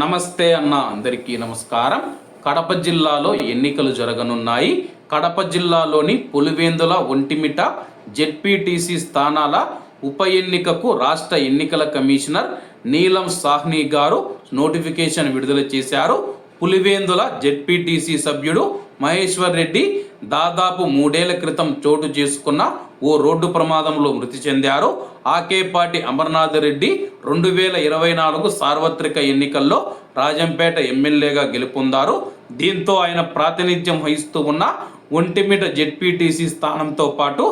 నమస్తే అన్న అందరికీ నమస్కారం. కడప జిల్లాలో ఎన్నికలు జరగనున్నాయి. కడప జిల్లాలోని పులివేందుల ఒంటిమిట జెడ్పీటీసీ స్థానాల ఉప ఎన్నికకు రాష్ట్ర ఎన్నికల కమిషనర్ నీలం సాహ్ని గారు నోటిఫికేషన్ విడుదల చేశారు. పులివేందుల జెడ్పీటీసీ సభ్యుడు మహేశ్వర్ రెడ్డి దాదాపు మూడేళ్ళ క్రితం చోటు చేసుకున్న ఓ రోడ్డు ప్రమాదంలో మృతి చెందారు. ఆకేపాటి అమర్నాథ్ రెడ్డి రెండు వేల ఇరవై నాలుగు సార్వత్రిక ఎన్నికల్లో రాజంపేట ఎమ్మెల్యేగా గెలుపొందారు. దీంతో ఆయన ప్రాతినిధ్యం వహిస్తూ ఉన్న ఒంటిమిట జెడ్పీటీసీ స్థానంతో పాటు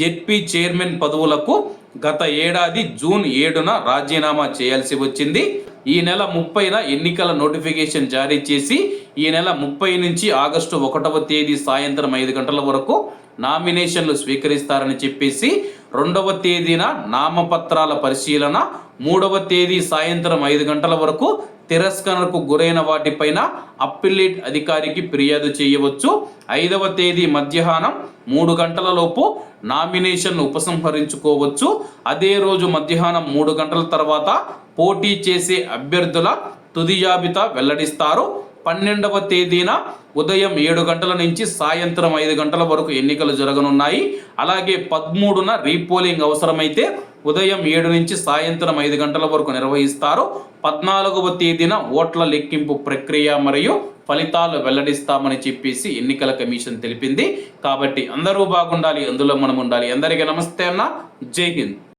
జెడ్పీ చైర్మన్ పదవులకు గత ఏడాది జూన్ ఏడున రాజీనామా చేయాల్సి వచ్చింది. ఈ నెల ముప్పైన ఎన్నికల నోటిఫికేషన్ జారీ చేసి ఈ నెల ముప్పై నుంచి ఆగస్టు ఒకటవ తేదీ సాయంత్రం ఐదు గంటల వరకు నామినేషన్లు స్వీకరిస్తారని చెప్పేసి రెండవ తేదీన నామపత్రాల పరిశీలన మూడవ తేదీ సాయంత్రం ఐదు గంటల వరకు తిరస్కరణకు గురైన వాటిపైన అప్పిలేట్ అధికారికి ఫిర్యాదు చేయవచ్చు. ఐదవ తేదీ మధ్యాహ్నం మూడు గంటల లోపు నామినేషన్ ఉపసంహరించుకోవచ్చు. అదే రోజు మధ్యాహ్నం మూడు గంటల తర్వాత పోటీ చేసే అభ్యర్థుల తుది జాబితా వెల్లడిస్తారు. పన్నెండవ తేదీన ఉదయం ఏడు గంటల నుంచి సాయంత్రం ఐదు గంటల వరకు ఎన్నికలు జరగనున్నాయి. అలాగే పదమూడున రీపోలింగ్ అవసరమైతే ఉదయం ఏడు నుంచి సాయంత్రం ఐదు గంటల వరకు నిర్వహిస్తారు. పద్నాలుగవ తేదీన ఓట్ల లెక్కింపు ప్రక్రియ మరియు ఫలితాలు వెల్లడిస్తామని చెప్పేసి ఎన్నికల కమిషన్ తెలిపింది. కాబట్టి అందరూ బాగుండాలి అందులో మనం ఉండాలి. అందరికీ నమస్తే అన్న. జై హింద్.